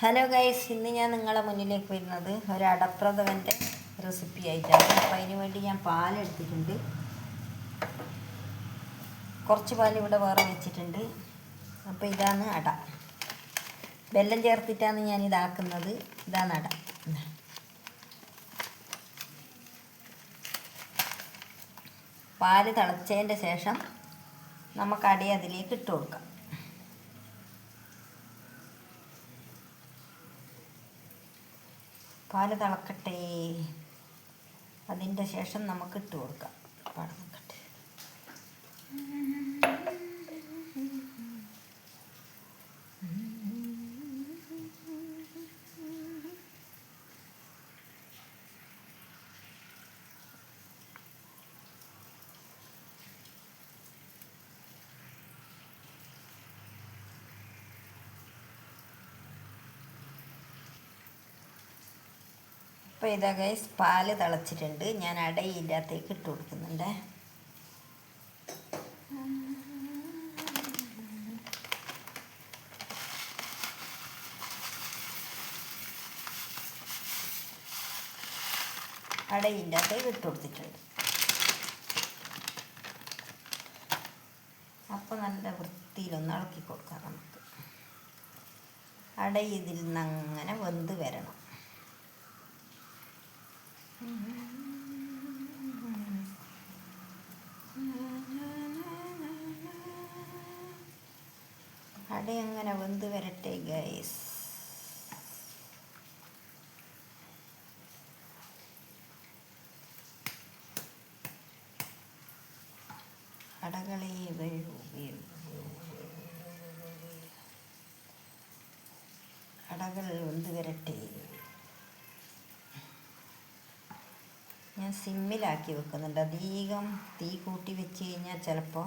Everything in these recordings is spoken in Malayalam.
ഹലോ ഗൈസ് ഇന്ന് ഞാൻ നിങ്ങളെ മുന്നിലേക്ക് വരുന്നത് ഒരു അടപ്രഥമന്റെ റെസിപ്പി ആയിട്ടാണ്. അപ്പോൾ അതിന് വേണ്ടി ഞാൻ പാലെടുത്തിട്ടുണ്ട് കുറച്ച് പാൽ ഇവിടെ വേറെ വെച്ചിട്ടുണ്ട്. അപ്പോൾ ഇതാണ് അട. വെല്ലം ചേർത്തിട്ടാണ് ഞാൻ ഇതാക്കുന്നത്. ഇതാണ് അട. പാൽ തിളച്ചതിന്റെ ശേഷം നമുക്ക് അടി അതിലേക്ക് ഇട്ട് കൊടുക്കാം. പാൽ തിളക്കട്ടെ. അതിന്റെ ശേഷം നമുക്ക് ഇട്ട് കൊടുക്കാം. പാട് അപ്പോൾ ഇതാ ഗൈസ് പാൽ തിളച്ചിട്ടുണ്ട്. ഞാൻ അടയില്ലാത്തേക്ക് ഇട്ട് കൊടുക്കുന്നുണ്ട്. അടയില്ലാത്തേക്ക് ഇട്ട് കൊടുത്തിട്ടുണ്ട്. അപ്പം നല്ല വൃത്തിയിലൊന്ന് ഇളക്കി കൊടുക്കാം നമുക്ക്. അട ഇതിൽ നിന്ന് അങ്ങനെ വെന്ത് വരണം. അട അങ്ങനെ വെന്ത് വരട്ടെ ഗൈസ് അടകളെ വീഴൂ. അടകൾ വെന്ത് വരട്ടെ. ഞാൻ സിമ്മിലാക്കി വെക്കുന്നുണ്ട്. അധികം തീ കൂട്ടി വെച്ച് കഴിഞ്ഞാൽ ചിലപ്പോൾ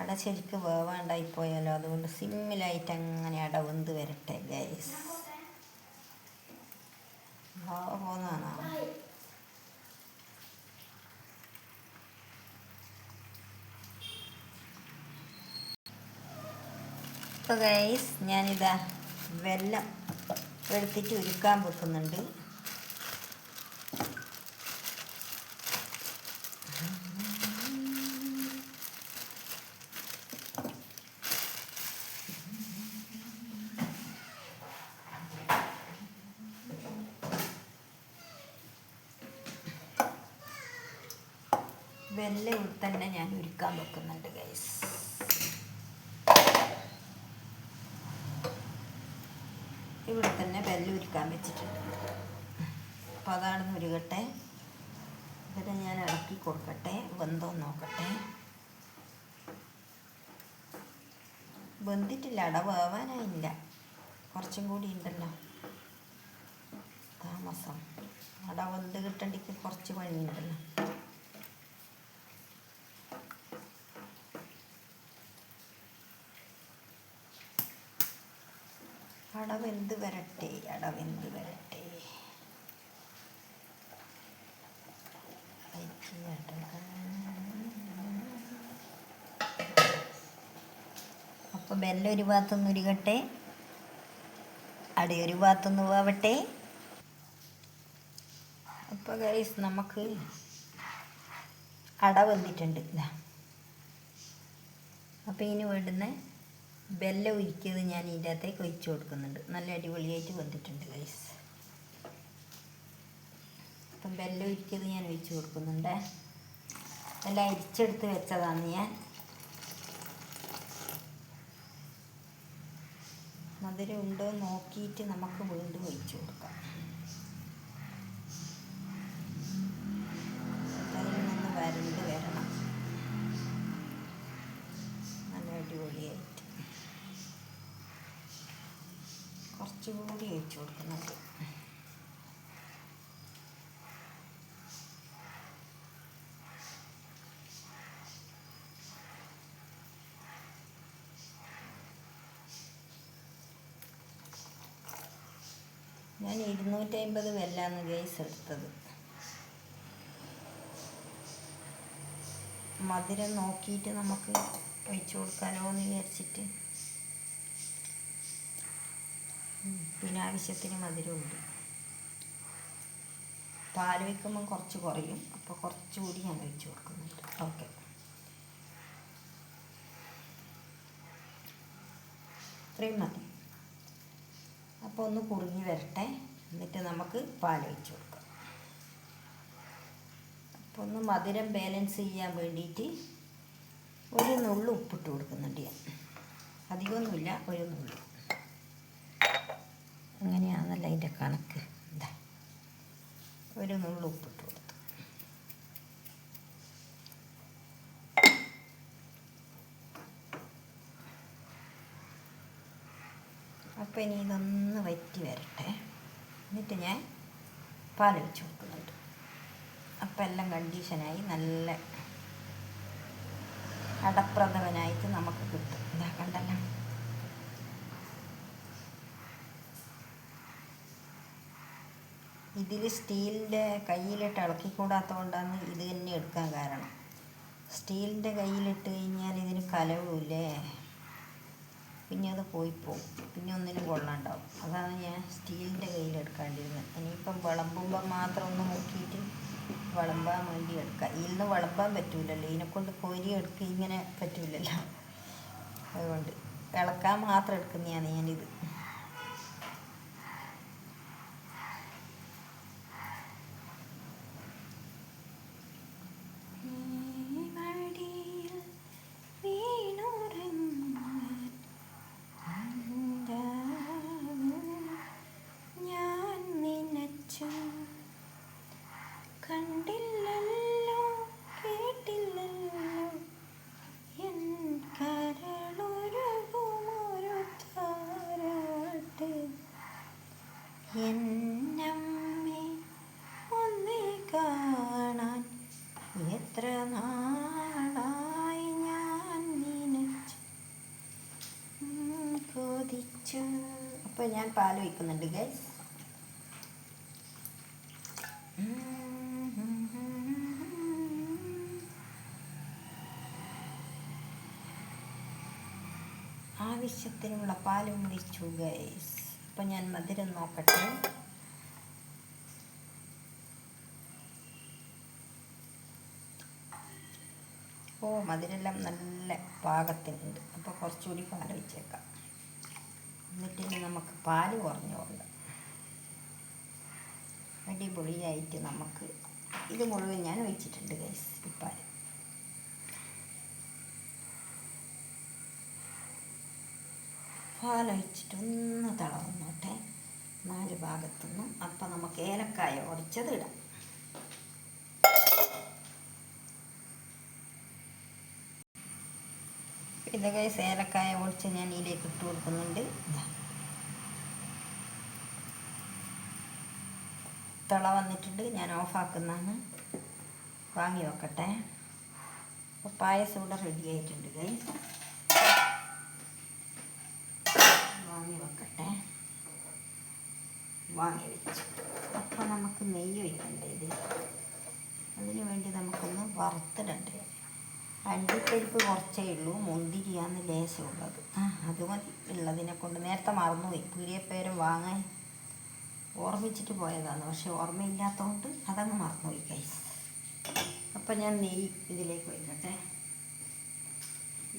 അട ശരിക്ക് വേവാണ്ടായിപ്പോയാലോ അതുകൊണ്ട് സിമ്മിലായിട്ട് അങ്ങനെ അട വെന്ത് വരട്ടെ ഗൈസ് പോന്നാണോ ഇപ്പോൾ ഗൈസ് ഞാനിതാ വെല്ലം എടുത്തിട്ട് ഉരുക്കാൻ വെക്കുന്നുണ്ട്. വെല്ലം തന്നെ ഞാൻ ഉരുക്കാൻ വെക്കുന്നുണ്ട് ഗൈസ് ഇവിടെ തന്നെ വെല്ല ഉരുക്കാൻ വെച്ചിട്ടുണ്ട്. അപ്പോൾ അതാണ് ഉരുകട്ടെ ഇതിനെ ഞാൻ ഇളക്കി കൊടുക്കട്ടെ വെന്തോ നോക്കട്ടെ. വെന്തിട്ടില്ല അട വേവാനായില്ല കുറച്ചും കൂടി ഉണ്ടല്ലോ. താമസം. അട വെന്ത് കിട്ടണ്ടെങ്കിൽ കുറച്ച് പണിയുണ്ടല്ലോ അട വെന്ത് വരട്ടെ? അട വെന്ത് വരട്ടെ? അപ്പോൾ ബെല്ല ഒരു ഭാഗത്തൊന്ന് ഉരുകട്ടെ. അട ഒരു ഭാഗത്തൊന്ന് പോവട്ടെ അപ്പോൾ ഗൈസ് നമുക്ക് അട വന്നിട്ടുണ്ട്. അപ്പോൾ ഇതിന് വേണ്ടുന്ന ബെല്ല ഉരുക്കിയത് ഞാൻ ഇതിന്റെ അകത്തേക്ക് ഒഴിച്ചു കൊടുക്കുന്നുണ്ട്. നല്ല അടിപൊളിയായിട്ട് വന്നിട്ടുണ്ട് ഗൈസ് അപ്പം ബെല്ല ഉരുക്കിയത് ഞാൻ ഒഴിച്ചു കൊടുക്കുന്നുണ്ട്. എല്ലാം അരിച്ചെടുത്ത് വെച്ചതാണ് ഞാൻ. മധുരം ഉണ്ടോ നോക്കിയിട്ട് നമുക്ക് വീണ്ടും ഒഴിച്ചു കൊടുക്കാം. കുറച്ചുകൂടി ഒഴിച്ചു കൊടുക്കുന്നത് ഞാൻ ഇരുന്നൂറ്റി അമ്പത് വെല്ലാണ് ഗൈസ് എടുത്തത്. മധുരം നോക്കിയിട്ട് നമുക്ക് ഒഴിച്ചു കൊടുക്കാലോ എന്ന് വിചാരിച്ചിട്ട് പിന്നെ ആവശ്യത്തിന് മധുരമുണ്ട്. പാൽ വയ്ക്കുമ്പം കുറച്ച് കുറയും. അപ്പോൾ കുറച്ചുകൂടി ഞാൻ ഒഴിച്ചു കൊടുക്കുന്നുണ്ട്. ഓക്കെ. ഇത്രയും മതി. അപ്പോൾ ഒന്ന് കുറുങ്ങി വരട്ടെ. എന്നിട്ട് നമുക്ക് പാൽ ഒഴിച്ച് കൊടുക്കാം. അപ്പോൾ ഒന്ന് മധുരം ബാലൻസ് ചെയ്യാൻ വേണ്ടിയിട്ട് ഒരു നുള്ളു ഉപ്പിട്ട് കൊടുക്കുന്നുണ്ട് ഞാൻ. അധികമൊന്നുമില്ല ഒരു നുള്ളു. അങ്ങനെയാണല്ലോ അതിന്റെ കണക്ക്. എന്താ ഒരു നുള്ളു ഉപ്പിട്ട് കൊടുത്തു. അപ്പോൾ ഇനി ഇതൊന്ന് വറ്റി വരട്ടെ. എന്നിട്ട് ഞാൻ പാൽ വെച്ച് കൊടുക്കുന്നുണ്ട്. അപ്പം എല്ലാം കണ്ടീഷനായി നല്ല അടപ്രഥമനായിട്ട് നമുക്ക് കിട്ടും. ഇതാ കണ്ടല്ലോ. ഇതിൽ സ്റ്റീലിന്റെ കയ്യിലിട്ട് ഇളക്കിക്കൂടാത്തത് കൊണ്ടാണ് ഇത് തന്നെ എടുക്കാൻ കാരണം. സ്റ്റീലിന്റെ കയ്യിലിട്ട് കഴിഞ്ഞാൽ ഇതിന് കലവില്ലേ പിന്നെ അത് പോയി പോകും പിന്നെ ഒന്നിനും കൊള്ളാണ്ടാവും. അതാണ് ഞാൻ സ്റ്റീലിന്റെ കയ്യിലെടുക്കാണ്ടിരുന്നത് ഇനിയിപ്പം വിളമ്പുമ്പോൾ മാത്രം ഒന്ന് മുക്കിയിട്ട് വിളമ്പാൻ വേണ്ടി എടുക്കുക. ഇതിൽ നിന്ന് വിളമ്പാൻ പറ്റൂലല്ലോ. ഇതിനെക്കൊണ്ട് കോരി എടുക്കുക ഇങ്ങനെ പറ്റൂലല്ലോ. അതുകൊണ്ട് ഇളക്കാൻ മാത്രം എടുക്കുന്നതാണ് ഞാനിത്. എന്നമ്മേ ഒന്നേ കാണാൻ എത്ര നാളായി ഞാൻ നിനച്ചു കൊതിച്ചു അപ്പോൾ ഞാൻ പാൽ വയ്ക്കുന്നുണ്ട് ഗൈസ് ആവശ്യത്തിനുള്ള പാലും വെച്ചു ഗൈസ് അപ്പം ഞാൻ മധുരം നോക്കട്ടെ. ഓ മധുരെല്ലാം നല്ല പാകത്തിനുണ്ട്. അപ്പോൾ കുറച്ചുകൂടി പാൽ വെച്ചേക്കാം എന്നിട്ട് ഇനി നമുക്ക് പാൽ കുറഞ്ഞുകൊണ്ട് അടിപൊളിയായിട്ട് നമുക്ക് ഇത് മുഴുവൻ ഞാൻ വെച്ചിട്ടുണ്ട് ഗൈസ് ഈ പാൽ തിളന്നോട്ടെ. നാല് ഭാഗത്തുനിന്നും അപ്പം നമുക്ക് ഏലക്കായ ഒടിച്ചത് ഇടാം. ഇത് കൈസ് ഏലക്കായ ഒടിച്ച് ഞാൻ ഇതിലേക്ക് ഇട്ട് കൊടുക്കുന്നുണ്ട്. തിള വന്നിട്ടുണ്ട്. ഞാൻ ഓഫാക്കുന്നതാണ്. വാങ്ങി വെക്കട്ടെ. അപ്പോൾ പായസം ഇവിടെ റെഡി ആയിട്ടുണ്ട് ഗൈസ് വാങ്ങി വെക്കട്ടെ. വാങ്ങി വെച്ചു. അപ്പോൾ നമുക്ക് നെയ്യ് ഒഴിക്കണ്ടേ ഇത്? അതിന് വേണ്ടി നമുക്കൊന്ന് വറുത്തിടണ്ടേ. അണ്ടിപ്പരിപ്പ് കുറച്ചേ ഉള്ളൂ മുന്തിരിയാന്ന് ലേശമുള്ളത് അത് മതി. ഉള്ളതിനെ കൊണ്ട് നേരത്തെ മറന്നുപോയി. പീടിയപ്പേരും വാങ്ങാൻ ഓർമ്മിച്ചിട്ട് പോയതാണ്. പക്ഷെ ഓർമ്മയില്ലാത്തതുകൊണ്ട് അതങ്ങ് മറന്നുപോയി കൈസ് അപ്പം ഞാൻ നെയ്യ് ഇതിലേക്ക് ഒഴിക്കട്ടെ.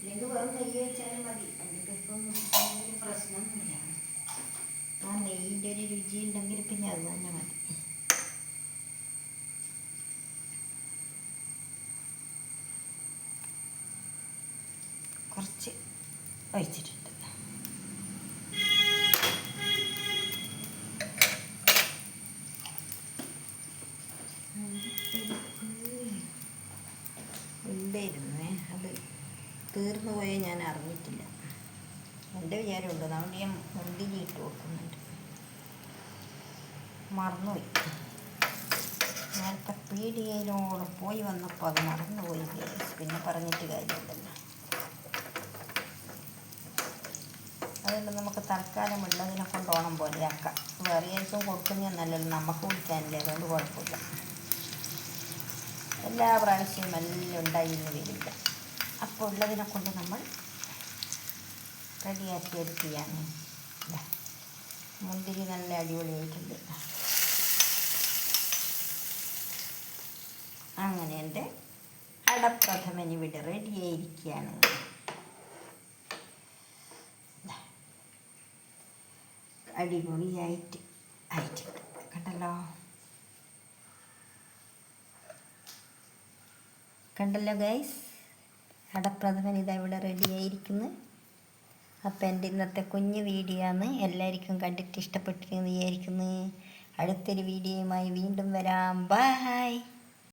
ഇല്ലെങ്കിൽ വെറും നെയ്യ് വെച്ചാലും മതി. അണ്ടിപ്പരിപ്പൊന്നും ഇട്ടില്ലെങ്കിൽ പ്രശ്നമൊന്നുമില്ല. ആ നെയ്യിന്റെ ഒരു രുചി ഉണ്ടെങ്കിൽ പിന്നെ അത് തന്നെ മതി. കുറച്ച് ഒഴിച്ചിട്ടുണ്ട് ഉണ്ടായിരുന്നേ അത് തീർന്നു പോയ ഞാൻ അറിഞ്ഞിട്ടില്ല. എന്റെ വിചാരമുണ്ട് അതുകൊണ്ട് ഞാൻ മുന്തിരി ഇട്ട് കൊടുക്കുന്നുണ്ട്. മറന്നുപോയി. നേരത്തെ പീടികയിലോട് പോയി വന്നപ്പോൾ അത് മറന്നുപോയി. പിന്നെ പറഞ്ഞിട്ട് കാര്യമില്ലല്ലോ. അതുകൊണ്ട് നമുക്ക് തൽക്കാലം ഉള്ളതിനെ കൊണ്ടോണം പോലെ ആക്കാം വേറെ ആർക്കും കൊടുക്കുന്നതെന്നല്ലല്ലോ നമുക്ക് കുടിക്കാനില്ല? അതുകൊണ്ട് കുഴപ്പമില്ല. എല്ലാ പ്രാവശ്യവും എല്ലാം ഉണ്ടായി എന്ന് വരില്ല. അപ്പോൾ ഉള്ളതിനെ കൊണ്ട് നമ്മൾ റെഡിയാക്കി എടുക്കുകയാണ്. മുന്തിരി നല്ല അടിപൊളിയായിട്ടുണ്ട്. അങ്ങനെ എന്റെ അടപ്രഥമൻ ഇവിടെ റെഡിയായിരിക്കുകയാണ്. അടിപൊളിയായിട്ട് ആയിട്ടുണ്ട് കണ്ടല്ലോ? കണ്ടല്ലോ ഗൈസ് അടപ്രഥമൻ ഇതാ ഇവിടെ റെഡിയായിരിക്കുന്നു അപ്പം എന്റെ ഇന്നത്തെ കുഞ്ഞ് വീഡിയോ ആണ് എല്ലാവർക്കും കണ്ടിട്ട് ഇഷ്ടപ്പെട്ടിരിക്കുന്നു വിചാരിക്കുന്നു. അടുത്തൊരു വീഡിയോയുമായി വീണ്ടും വരാം. ബായ്